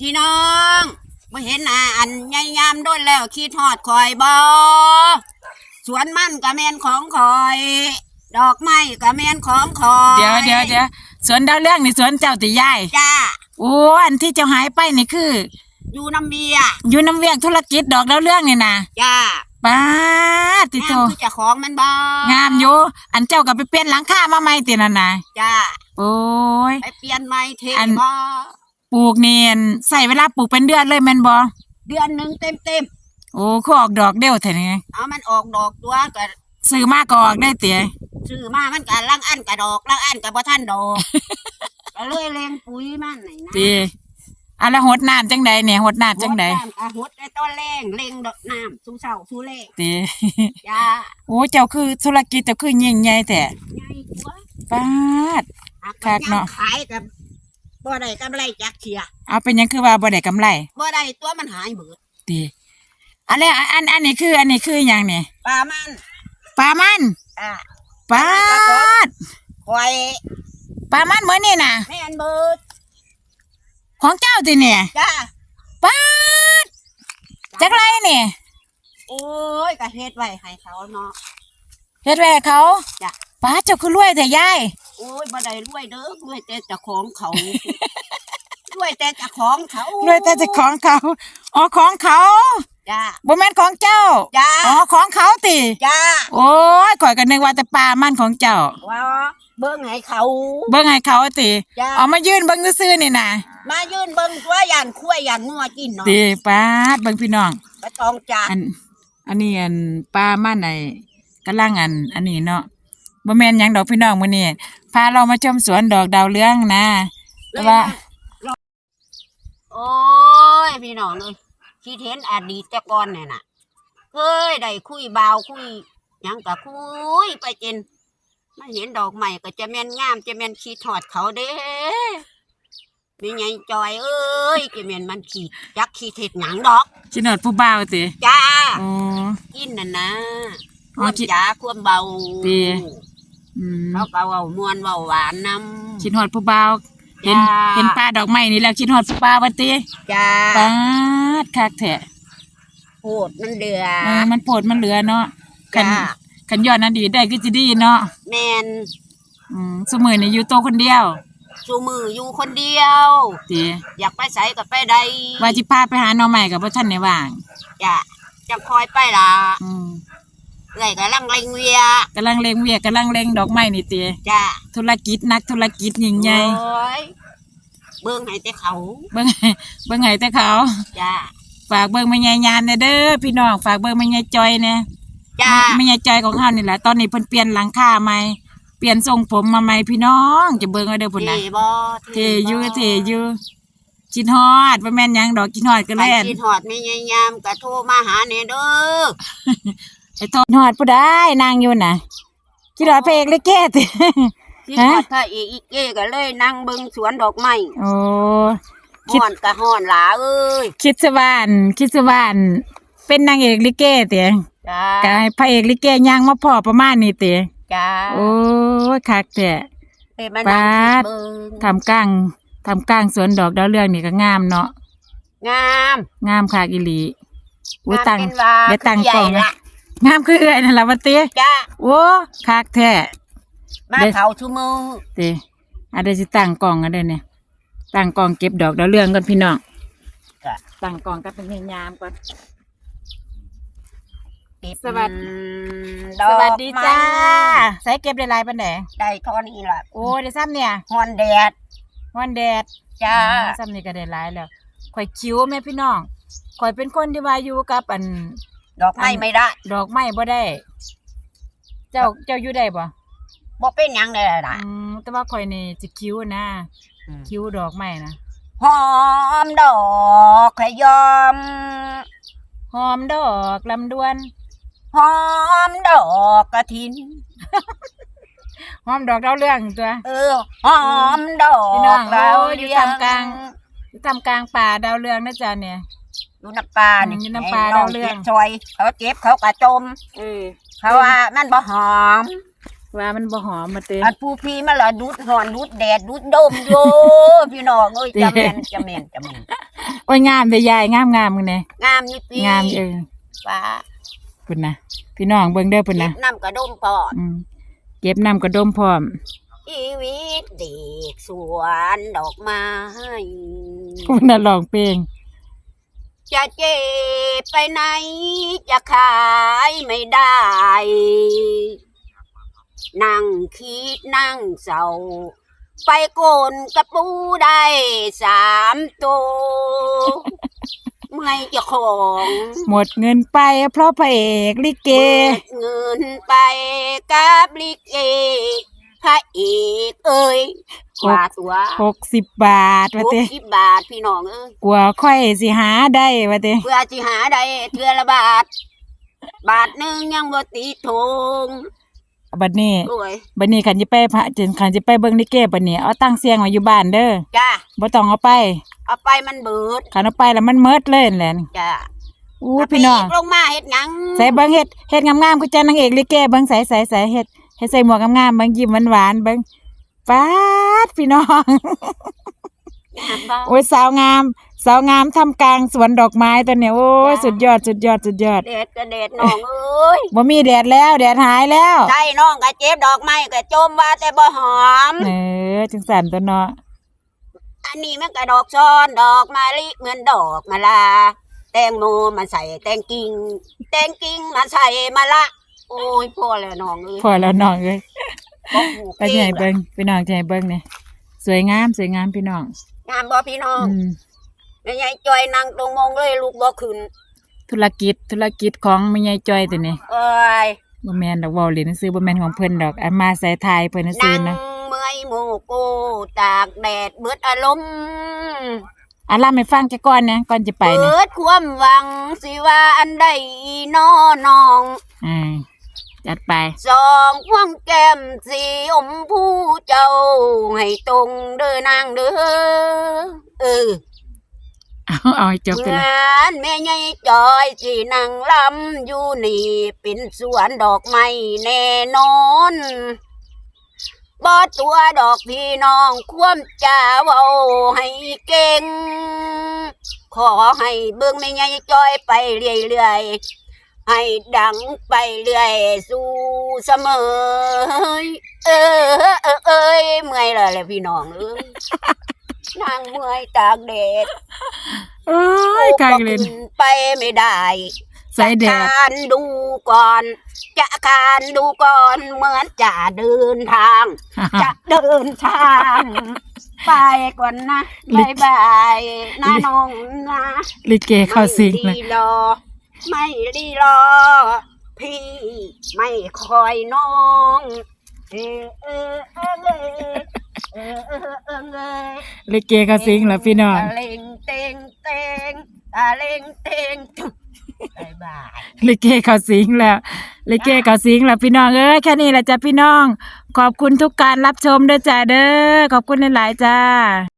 พี่น้องมาเห็นหน้าอันยายยามโดนแล้วคิดฮอดคอยบอสวนมันกะแมนของคอย ดอกไม้กะแมนของคอยเดี๋ยวเดี๋ยวเดี๋ยวสวนดาวเรื่องนี่สวนเจ้าติยายจ้าโอ้อันที่เจ้าหายไปนี่คือ อยู่น้ำเบียร์อยู่น้ำเวียงธุรกิจดอกดาวเรื่องนี่นะจ้าป้าดติโตงามคือเจะของมันบองามอยู่อันเจ้าก็ไปเปลี่ยนหลังคามาใหม่ตินั่นน่ะจ้าโอ้ยไปเปลี่ยนไม้เทอันบอป ลูกเนียนใส่เวลาปลูกเป็นเดือนเลยแม่นบ่เดือนหนึ่งเต็มเต็มโอ้คือออกดอกเดียวแท้นี่ๆเอามันออกดอกตัวก็ซื้อมาก็ออกได้เตี๋ยซื้อมามันกะลังอันกะดอกลังอันกะบ่ท่านดอก ก็เลยเลงปุ๋ยมันไหนนะติอะแล้วหดน้ำจังใดเนี่ยหดน้ำจังใดหดน้ำกะหดได้ต้นแรงเล็งดอกน้ำสู้เช้าสู้แรงติจ้าโอ้เจ้าคือธุรกิจเจ้าคือยิ่งใหญ่แต่ใหญ่ตัวป้าดหักคักเนาะขายกับ บ่ได้กำไรจักเทียเอาเป็นหยังคือว่าบ่ได้กำไรบ่ได้ตัวมันหายเบิดติอันนี้อันอันนี้คือ อันนี้คือหยังเนี่ยปลามันปลามันอ่าปลาดคอยปลามันเหมือนนี่น่ะ แม่นเบิดของเจ้าติเนี่ยจ้าปลาดจักไรเนี่ยโอ้ยก็เฮ็ดไว้ให้เขาเนาะเฮ็ดไว้ให้เขาจ้ะป้าดเจ้าคือรวยแต่ยาย โอ้ยบ่ได้รวยเด้อรวยแต่เจ้าของเขารวยแต่เจ้าของเขารวยแต่เจะของเขา อ๋อของเขาจ้าบ่แม่นของเจ้า จ้าอ๋อของเขาติ จ้าโอ้ยข่อยก็นึกว่าแต่ปลามันของเจ้า ว่าเบิ่งให้เขาเบิ่งให้เขาติจ้าเอามายืนเบิ่งซื่อๆนี่น่ะมายืนเบิ่งตัวยันคุ้ยยันงัวกินเนาะติป้าดเบิ่งพี่น้อง ก็ต้องจ้าอัน อันนี้อันปลามันไอ้กำลังอัน อันนี้เนาะ บ่แม่นหยังดอกพี่น้องมื้อนี้พาเรามาชมสวนดอกดาวเรืองนะแต่ว่า โอ้ยพี่น้องเลยคิดเห็นอดีตแต่ก่อนเนี่ยน่ะเคยได้คุยบ่าวคุยหยังก็คุยไปจนมาเห็นดอกใหม่ก็จะแม่นงามจะแม่นขีดถอดเขาเด้มีไงจอยเอ้ยจะแม่นมันขีดจักขีดเห็ดหยังดอกชินอดผู้บ่าวติจ้าโอ้กินน่ะนะอ๋คอวามคิดจ๋าความเบา ดีอืม เขาก็เว้ามวนเว้าหวานนำชินฮอดผู้บ่าวเห็นจ้าเห็นปลาดอกไม้นี่แล้วชินฮอดผู้บ่าวว่าติจ้าปาดคักแท้โพดมันเดือเออมันโพดมันเหลือเนาะคันจ้าคันยอดนั้นดีได้ก็สิดีเนาะแมนอืมซุมื้อนี่อยู่โตวคนเดียวสูมืออยู่คนเดียว ติอยากไปใส่ก็ไปได้ว่าสิพาไปหาหน่อใหม่ก็บ่ทันได้ว่างจ้ะจะคอยไปล่ะอืม เอ้ยก็ลังเลงเวียกำลังเล็งเวียกกำลังเล็งดอกไม้นี่ติจ้ะธุรกิจนักธุรกิจยิ่งใหญ่โอ้ยเบิ่งให้แต่เขาเบิ่งเบิ่งให้แต่เขา จ้ะฝากเบิ่งแม่ยายยานเนี่ยเด้อพี่น้องฝากเบิ่งแม่ยายจอยเนี่ยจ้ะแม่ยายจอยของเฮานี่แหละตอนนี้เพิ่นเปลี่ยนหลังคาใหม่เปลี่ยนทรงผมมาใหม่พี่น้อง จะเบิ่งเอาเด้อพุ่นเทน่ะบ่เทอยู่เทอยู่จินฮอดบ่แม่นหยังดอกจินฮอดก็ไปแล่นคิดหอดไม่ยายามก็โทรมาหาแน่เด้อ ไอ้โทษฮอดผู้ใดนางอยู่น่ะจินฮอดเพลงเลยแก่ติ คิดหอดถ้าอีอีเก้ก็เลยนั่งเบิ่งสวนดอกไม้โอ้ คิด ฮ้อนก็ฮ้อนหลาเอ้ยคิดซะว่าอั่นคิดซะว่าอั่นเป็นนางเอกลิเกติจ้ะกายพระเอกลิเกย่างมาพอประมาณนี้ติจ้ะโอ้ยคักแท้ไปมานั่งปาด เบิ่งทำกลางทำกลางสวนดอกดาวเรืองนี่ก็งามเนาะงาม งามคักอีหลีอุ้ยงามตังเป็นว่าได้ตังคือใหญ่กล่องละ งามคือเอื้อยนั่นล่ะว่าติจ้ะโอ้คักแท้มาเด้เขาชั่วโมงติอันเดยวสิตั้งกล่องอันเด้อเนี่ยตั้งกล่องเก็บดอกดาวเรืองก่อนพี่น้องจ้ะตั้งกล่องก็เป็นยามก่อน ติดสวัสดีดสอกวัสดีจ้าไม้ใส่เก็บได้หลายปานใดได้เท่อนี้ล่ะโอ้ได้ซ้ำเนี่ยฮอนแดดวันแดด จ้าอืมซ้ำนี่ก็ได้หลายแล้วข่อยคิ้วแม่พี่น้องข่อยเป็นคนที่ว่าอยู่กับอัน ดอกไม้ไม่ได้ดอกไม้บ่ได้ เจ้าเจ้าอยู่ได้บ่บ่เป็นหยังเลยล่ะ อืมแต่ว่าข่อยนี่สิคิ้วนะคิ้วดอกไม้นะหอมดอกขยอมหอมดอกลำดวนหอมดอกกระถิน หอมดอกดาวเรืองตัว เออหอมดอกพี่น้องดาวโอ้ยอยู่เรืองท่ามกลางทำกลางป่าดาวเรืองนะจ๊ะเนี่ย อยู่น้ำปลานี่อยู่น้ำปลาให้ดาวเรืองจ็บซอย เขาเจ็บเขากระจม เออเขาว่ามันบ่หอมว่ามันบ่หอมมาเต้อันผู้พี่มาละดูดหอนดูดแดดดูดดมโยพี่น้องเอ้ยจะแม่นจะแม่นจะแม่นโอ้ยงามแต่ยายงามงามมึงเนี่ยงามนี่ปีงามเออฟ้าพุ่นนะพี่น้องเบิ่งเด้อพุ่นเก็นะบน้ำกระดมปอด อืมเก็บน้ำกระดมพร้อม ชีวิตเด็กสวนดอกไม้พุ่นน่ะร้องเพลง จะเจ็บไปไหน จะขายไม่ได้ นั่งคิดนั่งเศร้า ไปโกนกระปูได้สามตัวเมื่อยเจะของหมดเงินไปเพราะพระเอกลิเก เงินไปกับลิเกพระเอกเอ้ย ว่าตัวหกสิบบาทหว่ากเต้สิบบาทพี่น้องเอ้ยกลัวค่อยสิหาได้ว่าเต้เพื่อสิหาได้เทือละบาท บาทหนึ่งยังบ่ตีทงบัดนี้โอ้ยบัดนี้คันสิไปพระจนคันสิไปเบิ่งลิเกบัดนี้เอาตั้งเสียงไว้อยู่บ้านเด้อจ้าบ่ต้องเอาไป เอาไปมันเบิดคันเอาไปแล้วมันเมิดเลยนั่นแหละจ้าอู้พี่น้องลงมาเฮ็ดหยังใส่เบิ่งเฮ็ดเฮ็ดงามๆคือจังนางเอกลิเกเบิ่งใส่ใส่ใส่เฮ็ดเฮ็ดใส่หมวกงามๆเบิ่งยิ้มหวานๆเบิ่ง ฟาดพี่น้องงามบ่โอ้ยสาวงาม สาวงามทำกลางสวนดอกไม้ตัวเนี้ยโอ้ยสุดยอดสุดยอดสุดยอดแดดก็แดดน้องเอ้ยบ่มีแดดแล้วแดดหายแล้วใช่น้องก็เจ็บดอกไม้ก็จมว่าแต่บ่หอม เออจังสันตัวเนาะอันนี้มันก็ดอกซ้อนดอกมะลิเหมือนดอกมะลา แตงโมมาใส่แตงกิ่งแตงกิ่งมาใส่มะละ โอ้ยพ่อแล้วน้องเอ้ยพอแล้วน้องเอ้ย บ่หูไปใหญ่เบิ่งพี่น้องใหญ่เบิ่งนี่สวยงามสวยงามพี่น้องงามบ่พี่น้องอืมแม่ยายจอยนั่งตรงมองเลยลูกบ่ขึ้นธุรกิจธุรกิจของแม่ยายจ้อยตัวนี้เอ้ยบ่แม่นดอกเว้าเล่นซื้อบ่แม่นของเพิ่นดอกอันมาใส่ทายเพิ่นซื้นั่องนะเมื่อยโมโกตากแดดเบิดอารมณ์อะล่าให้ฟังจักก่อนนะก่อนจะไปนะเบิดความหวังสิว่าอันใดน้อน้องอ่า จัดไป สองพวงแก้มสีอมผู้เจ้า ให้ตรงเด้อนางเด้อเออเอาเอาให้จบไปงเลยานแม่ใหญ่จอยสินั่งลำอยู่นี่เป็นสวนดอกไม้แน่นอนบ่ตัวดอกพี่น้องควมจาเว้าให้เก่ง ขอให้เบิ่งแม่ใหญ่จอยไปเรื่อยๆ ให้ดังไปเรื่อยสู่เสมอ เออเออเอ้ยเมื่อยแล้วแหละพี่น้องเอ้ยนั่งเมื่อยตากแดดโอ้ยกางเล่นขึ้นไปไม่ได้ใส่แดจะดคานดูก่อน จะคานดูก่อนเหมือนจะเดินทาง จะเดินทาง ไปก่อนนะบายบายนะน้องนะลิเกเข้าสิงเลไม่ยรีรอ ไม่รีรอ พี่ไม่คอยน้องเออเออเออเออเออเออเออเออลิเกเข้าสิงแล้วพี่น้องตาเล็งเตงเตงตาเล็งเตงจุ๊บบายบาย ลิเกเขาสิงแล้วลิเกเขาสิงแล้วพี่น้องเอ้ยแค่นี้แหละจ้ะพี่น้อง ขอบคุณทุกการรับชมเด้อจ้าเด้อขอบคุณหลายๆจ้า